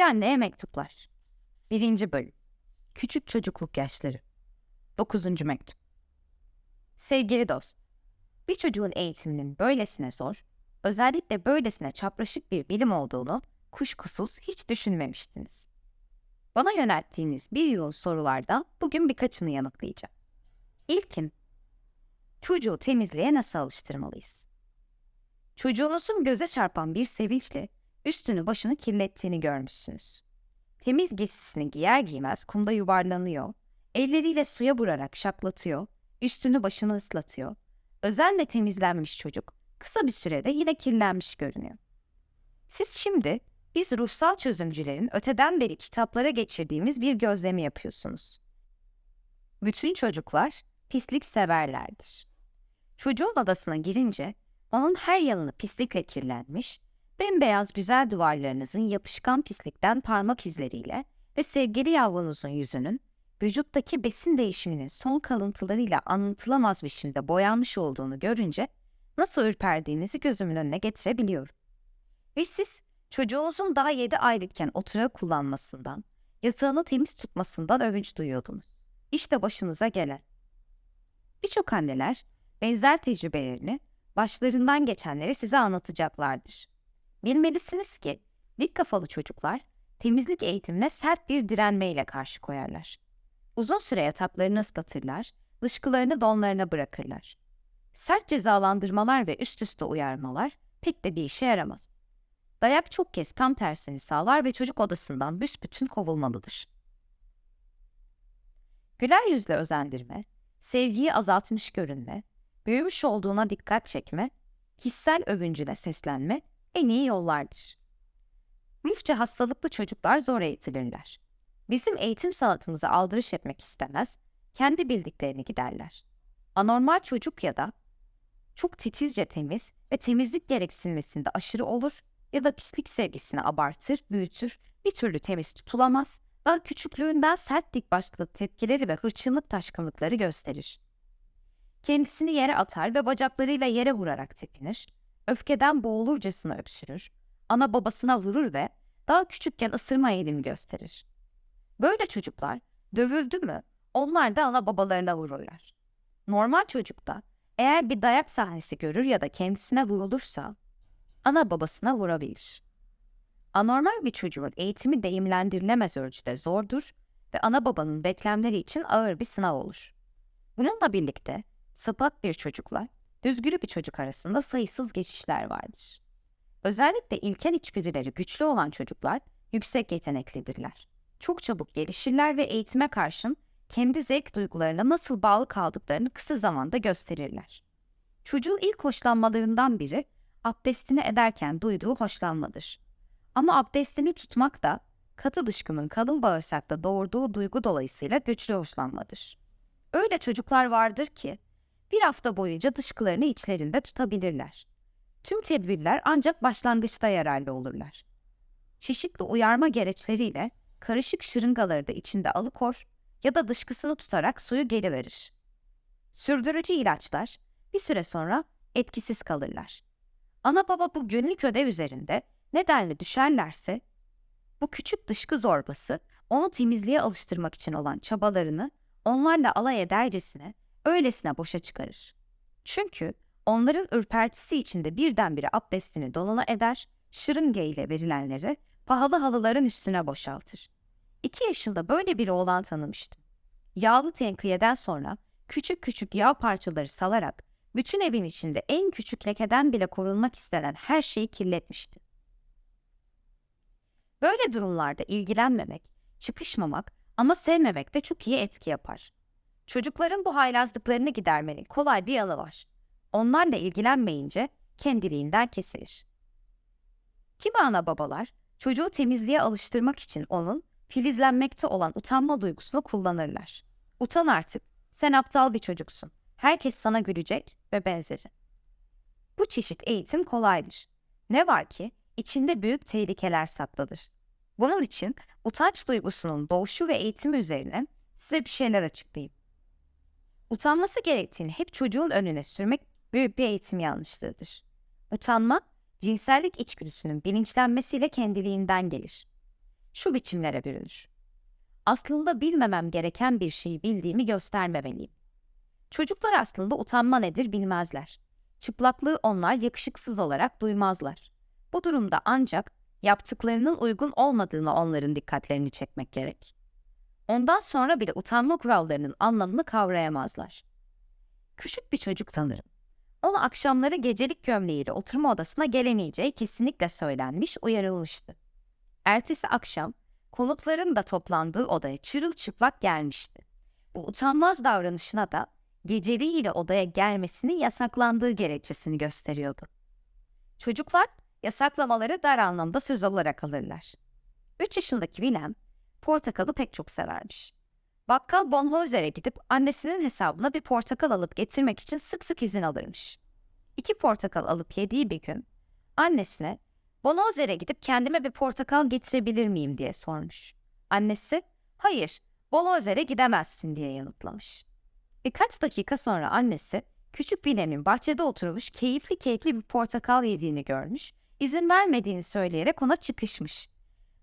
Bir anneye mektuplar. Birinci bölüm. Küçük çocukluk yaşları. Dokuzuncu mektup. Sevgili dost, bir çocuğun eğitiminin böylesine zor, özellikle böylesine çapraşık bir bilim olduğunu kuşkusuz hiç düşünmemiştiniz. Bana yönelttiğiniz bir yığın sorulardan bugün birkaçını yanıtlayacağım. İlkin, çocuğu temizliğe nasıl alıştırmalıyız? Çocuğunuzun göze çarpan bir sevinçle üstünü başını kirlettiğini görmüşsünüz. Temiz giysisini giyer giymez kumda yuvarlanıyor, elleriyle suya vurarak şaklatıyor, üstünü başını ıslatıyor. Özenle temizlenmiş çocuk kısa bir sürede yine kirlenmiş görünüyor. Siz şimdi biz ruhsal çözümcülerin öteden beri kitaplara geçirdiğimiz bir gözlemi yapıyorsunuz. Bütün çocuklar pislik severlerdir. Çocuğun odasına girince onun her yanını pislikle kirlenmiş, bembeyaz güzel duvarlarınızın yapışkan pislikten parmak izleriyle ve sevgili yavrunuzun yüzünün vücuttaki besin değişiminin son kalıntılarıyla anlatılamaz biçimde boyanmış olduğunu görünce nasıl ürperdiğinizi gözümün önüne getirebiliyorum. Ve siz çocuğunuzun daha 7 aylıkken oturağı kullanmasından, yatağını temiz tutmasından övünç duyuyordunuz. İşte başınıza gelen. Birçok anneler benzer tecrübelerini başlarından geçenleri size anlatacaklardır. Bilmelisiniz ki dik kafalı çocuklar temizlik eğitimine sert bir direnmeyle karşı koyarlar. Uzun süre yataklarını ıslatırlar, dışkılarını donlarına bırakırlar. Sert cezalandırmalar ve üst üste uyarmalar pek de bir işe yaramaz. Dayak çok kez tam tersini sağlar ve çocuk odasından büsbütün kovulmalıdır. Güler yüzle özendirme, sevgiyi azaltmış görünme, büyümüş olduğuna dikkat çekme, hissel övüncüne seslenme en iyi yollardır. Ruhça hastalıklı çocuklar zor eğitilirler. Bizim eğitim sanatımıza aldırış etmek istemez, kendi bildiklerini giderler. Anormal çocuk ya da çok titizce temiz ve temizlik gereksinmesinde aşırı olur ya da pislik sevgisini abartır, büyütür, bir türlü temiz tutulamaz, daha küçüklüğünden sert dik başlı tepkileri ve hırçınlık taşkınlıkları gösterir. Kendisini yere atar ve bacaklarıyla yere vurarak tepinir, öfkeden boğulurcasına öksürür, ana babasına vurur ve daha küçükken ısırma eğilimi gösterir. Böyle çocuklar dövüldü mü onlar da ana babalarına vururlar. Normal çocukta eğer bir dayak sahnesi görür ya da kendisine vurulursa ana babasına vurabilir. Anormal bir çocuğun eğitimi deyimlendirilemez ölçüde zordur ve ana babanın beklemleri için ağır bir sınav olur. Bununla birlikte sapık bir çocukla düzgülü bir çocuk arasında sayısız geçişler vardır. Özellikle ilkel içgüdüleri güçlü olan çocuklar yüksek yeteneklidirler. Çok çabuk gelişirler ve eğitime karşın kendi zevk duygularına nasıl bağlı kaldıklarını kısa zamanda gösterirler. Çocuğun ilk hoşlanmalarından biri abdestini ederken duyduğu hoşlanmadır. Ama abdestini tutmak da katı dışkının kalın bağırsakta doğurduğu duygu dolayısıyla güçlü hoşlanmadır. Öyle çocuklar vardır ki bir hafta boyunca dışkılarını içlerinde tutabilirler. Tüm tedbirler ancak başlangıçta yararlı olurlar. Çeşitli uyarma gereçleriyle karışık şırıngaları da içinde alıkor ya da dışkısını tutarak suyu geri verir. Sürdürücü ilaçlar bir süre sonra etkisiz kalırlar. Ana baba bu günlük ödev üzerinde ne denli düşerlerse bu küçük dışkı zorbası onu temizliğe alıştırmak için olan çabalarını onlarla alay edercesine öylesine boşa çıkarır. Çünkü onların ürpertisi içinde birdenbire abdestini donuna eder, şırınge ile verilenleri pahalı halıların üstüne boşaltır. İki yaşında böyle bir oğlan tanımıştım. Yağlı tenkiyeden sonra küçük küçük yağ parçaları salarak bütün evin içinde en küçük lekeden bile korunmak istenen her şeyi kirletmişti. Böyle durumlarda ilgilenmemek, çıkışmamak ama sevmemek de çok iyi etki yapar. Çocukların bu haylazlıklarını gidermenin kolay bir yanı var. Onlarla ilgilenmeyince kendiliğinden kesilir. Kimi ana babalar çocuğu temizliğe alıştırmak için onun filizlenmekte olan utanma duygusunu kullanırlar. Utan artık, sen aptal bir çocuksun. Herkes sana gülecek ve benzeri. Bu çeşit eğitim kolaydır. Ne var ki içinde büyük tehlikeler saklıdır. Bunun için utanç duygusunun doğuşu ve eğitimi üzerine size bir şeyler açıklayayım. Utanması gerektiğini hep çocuğun önüne sürmek büyük bir eğitim yanlışlığıdır. Utanma, cinsellik içgüdüsünün bilinçlenmesiyle kendiliğinden gelir. şu biçimlere bürünür. Aslında bilmemem gereken bir şeyi bildiğimi göstermemeliyim. Çocuklar aslında utanma nedir bilmezler. Çıplaklığı onlar yakışıksız olarak duymazlar. Bu durumda ancak yaptıklarının uygun olmadığını onların dikkatlerini çekmek gerek. Ondan sonra bile utanma kurallarının anlamını kavrayamazlar. Küçük bir çocuk tanırım. Ona akşamları gecelik gömleğiyle oturma odasına gelemeyeceği kesinlikle söylenmiş, uyarılmıştı. Ertesi akşam konutların da toplandığı odaya çırılçıplak gelmişti. Bu utanmaz davranışına da geceliğiyle odaya gelmesinin yasaklandığı gerekçesini gösteriyordu. Çocuklar yasaklamaları dar anlamda söz olarak alırlar. 3 yaşındaki Willem portakalı pek çok severmiş. Bakkal Bonhoeffer'e gidip annesinin hesabına bir portakal alıp getirmek için sık sık izin alırmış. İki portakal alıp yediği bir gün annesine Bonhoeffer'e gidip kendime bir portakal getirebilir miyim diye sormuş. Annesi hayır Bonhoeffer'e gidemezsin diye yanıtlamış. Birkaç dakika sonra annesi küçük Willem'in bahçede oturmuş keyifli keyifli bir portakal yediğini görmüş, izin vermediğini söyleyerek ona çıkışmış.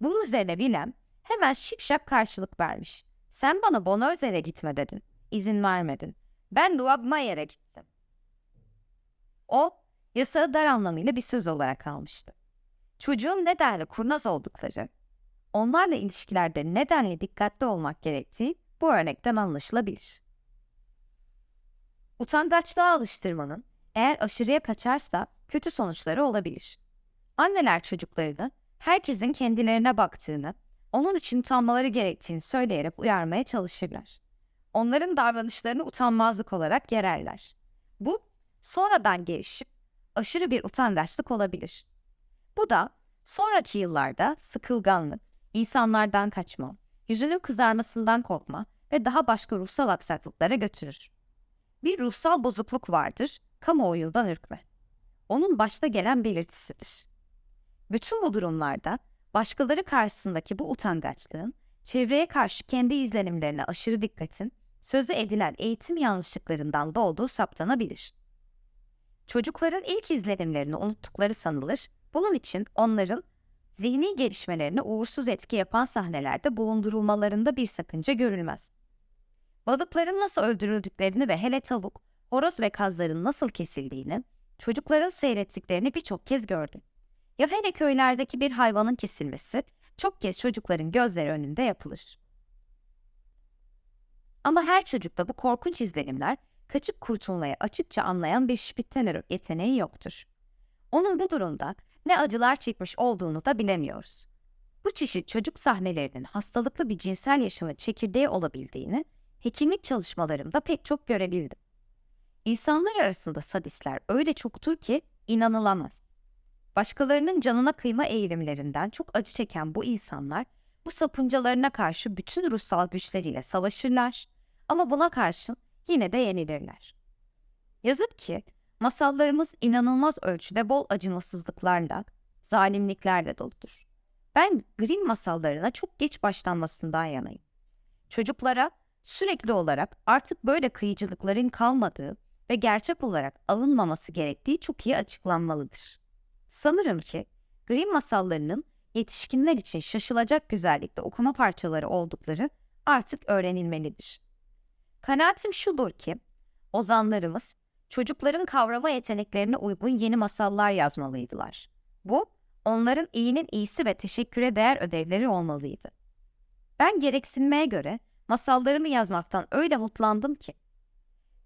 Bunun üzerine Willem hemen şipşak karşılık vermiş. Sen bana Bonhoeffer'e gitme dedin. İzin vermedin. Ben Luagmayer'e gittim. O, yasağı dar anlamıyla bir söz olarak almıştı. Çocuğun ne denli kurnaz oldukları, onlarla ilişkilerde nedenli dikkatli olmak gerektiği bu örnekten anlaşılabilir. Utangaçlığa alıştırmanın eğer aşırıya kaçarsa kötü sonuçları olabilir. Anneler çocuklarını herkesin kendilerine baktığını, onun için utanmaları gerektiğini söyleyerek uyarmaya çalışırlar. Onların davranışlarını utanmazlık olarak yererler. Bu sonradan gelişip aşırı bir utangaçlık olabilir. Bu da sonraki yıllarda sıkılganlık, insanlardan kaçma, yüzünün kızarmasından korkma ve daha başka ruhsal aksaklıklara götürür. Bir ruhsal bozukluk vardır, kamuoyundan ürkme. Onun başta gelen belirtisidir. Bütün bu durumlarda başkaları karşısındaki bu utangaçlığın, çevreye karşı kendi izlenimlerine aşırı dikkatin, sözü edilen eğitim yanlışlıklarından doğduğu saptanabilir. Çocukların ilk izlenimlerini unuttukları sanılır, bunun için onların zihni gelişmelerine uğursuz etki yapan sahnelerde bulundurulmalarında bir sakınca görülmez. Balıkların nasıl öldürüldüklerini ve hele tavuk, horoz ve kazların nasıl kesildiğini, çocukların seyrettiklerini birçok kez gördüm. Ya hele köylerdeki bir hayvanın kesilmesi çok kez çocukların gözleri önünde yapılır. Ama her çocukta bu korkunç izlenimler kaçıp kurtulmayı açıkça anlayan bir Spittener yeteneği yoktur. Onun bu durumda ne acılar çekmiş olduğunu da bilemiyoruz. Bu çeşit çocuk sahnelerinin hastalıklı bir cinsel yaşamın çekirdeği olabildiğini hekimlik çalışmalarımda pek çok görebildim. İnsanlar arasında sadistler öyle çoktur ki inanılamaz. Başkalarının canına kıyma eğilimlerinden çok acı çeken bu insanlar bu sapıncalarına karşı bütün ruhsal güçleriyle savaşırlar ama buna karşın yine de yenilirler. Yazık ki masallarımız inanılmaz ölçüde bol acımasızlıklarla, zalimliklerle doludur. Ben Grimm masallarına çok geç başlanmasından yanayım. Çocuklara sürekli olarak artık böyle kıyıcılıkların kalmadığı ve gerçek olarak alınmaması gerektiği çok iyi açıklanmalıdır. Sanırım ki Grimm masallarının yetişkinler için şaşılacak güzellikte okuma parçaları oldukları artık öğrenilmelidir. Kanaatim şudur ki, ozanlarımız çocukların kavrama yeteneklerine uygun yeni masallar yazmalıydılar. Bu, onların iyinin iyisi ve teşekküre değer ödevleri olmalıydı. Ben gereksinmeye göre masallarımı yazmaktan öyle mutlandım ki.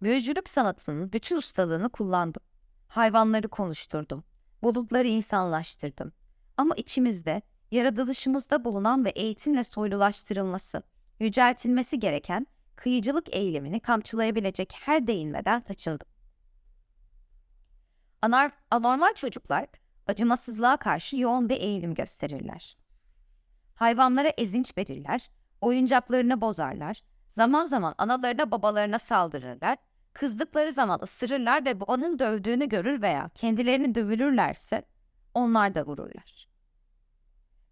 Büyücülük sanatının bütün ustalığını kullandım. Hayvanları konuşturdum. Bulutları insanlaştırdım. Ama içimizde, yaratılışımızda bulunan ve eğitimle soylulaştırılması, yüceltilmesi gereken kıyıcılık eğilimini kamçılayabilecek her değinmeden kaçındım. Anar, anormal çocuklar acımasızlığa karşı yoğun bir eğilim gösterirler. Hayvanlara ezinç verirler, oyuncaklarını bozarlar, zaman zaman analarına babalarına saldırırlar, kızdıkları zaman ısırırlar ve babanın dövdüğünü görür veya kendilerini dövülürlerse onlar da vururlar.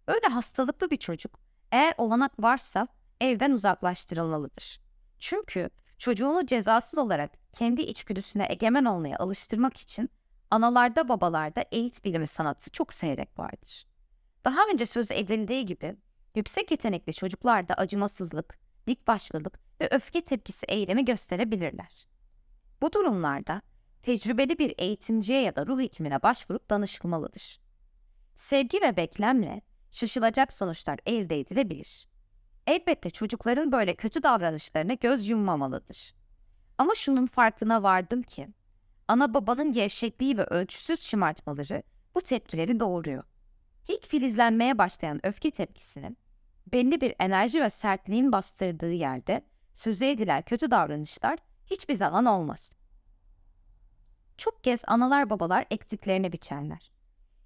Böyle hastalıklı bir çocuk eğer olanak varsa evden uzaklaştırılmalıdır. Çünkü çocuğunu cezasız olarak kendi içgüdüsüne egemen olmaya alıştırmak için analarda babalarda eğit bilimi sanatı çok seyrek vardır. Daha önce söz edildiği gibi Yüksek yetenekli çocuklar da acımasızlık, dik başlılık ve öfke tepkisi eylemi gösterebilirler. Bu durumlarda tecrübeli bir eğitimciye ya da ruh hekimine başvurup danışılmalıdır. Sevgi ve beklemle şaşılacak sonuçlar elde edilebilir. Elbette çocukların böyle kötü davranışlarına göz yummamalıdır. Ama şunun farkına vardım ki, ana babanın gevşekliği ve ölçüsüz şımartmaları bu tepkileri doğuruyor. İlk filizlenmeye başlayan öfke tepkisinin belli bir enerji ve sertliğin bastırdığı yerde sözü edilen kötü davranışlar hiçbir zaman olmaz. Çok kez analar babalar ektiklerini biçerler.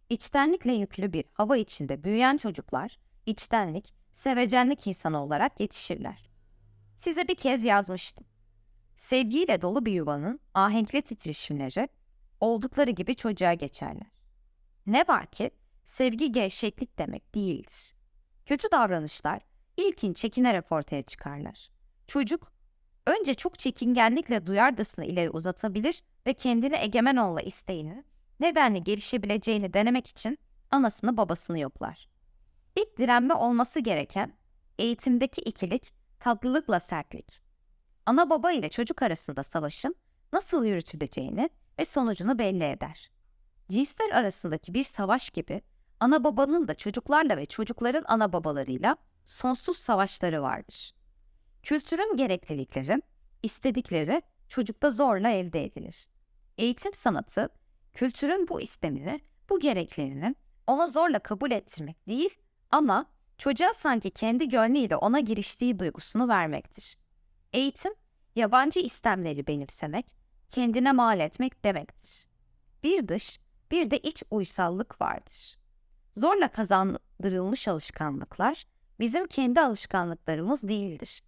İçtenlikle yüklü bir hava içinde büyüyen çocuklar, içtenlik, sevecenlik insanı olarak yetişirler. Size bir kez yazmıştım. Sevgiyle dolu bir yuvanın ahenkli titreşimleri oldukları gibi çocuğa geçerler. Ne var ki sevgi gevşeklik demek değildir. Kötü davranışlar ilkin çekinerek ortaya çıkarlar. Çocuk önce çok çekingenlikle duyardısını ileri uzatabilir ve kendine egemen olma isteğini, nedenle gelişebileceğini denemek için anasını babasını yoklar. İlk direnme olması gereken eğitimdeki ikilik, tatlılıkla sertlik. Ana baba ile çocuk arasında savaşın nasıl yürütüleceğini ve sonucunu belli eder. Cinsler arasındaki bir savaş gibi ana babanın da çocuklarla ve çocukların ana babalarıyla sonsuz savaşları vardır. Kültürün gereklilikleri, istedikleri çocukta zorla elde edilir. Eğitim sanatı, kültürün bu istemini, bu gereklerini ona zorla kabul ettirmek değil ama çocuğa sanki kendi gönlüyle ona giriştiği duygusunu vermektir. Eğitim, yabancı istemleri benimsemek, kendine mal etmek demektir. Bir dış, bir de iç uysallık vardır. Zorla kazandırılmış alışkanlıklar bizim kendi alışkanlıklarımız değildir.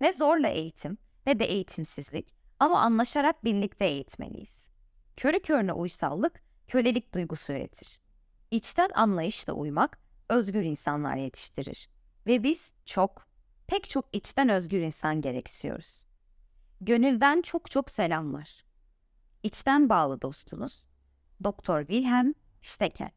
Ne zorla eğitim ne de eğitimsizlik ama anlaşarak birlikte eğitmeliyiz. Körü körüne uysallık kölelik duygusu üretir. İçten anlayışla uymak özgür insanlar yetiştirir. Ve biz çok, pek çok içten özgür insan gereksiyoruz. Gönülden çok çok selamlar. İçten bağlı dostunuz Doktor Wilhelm Stekel.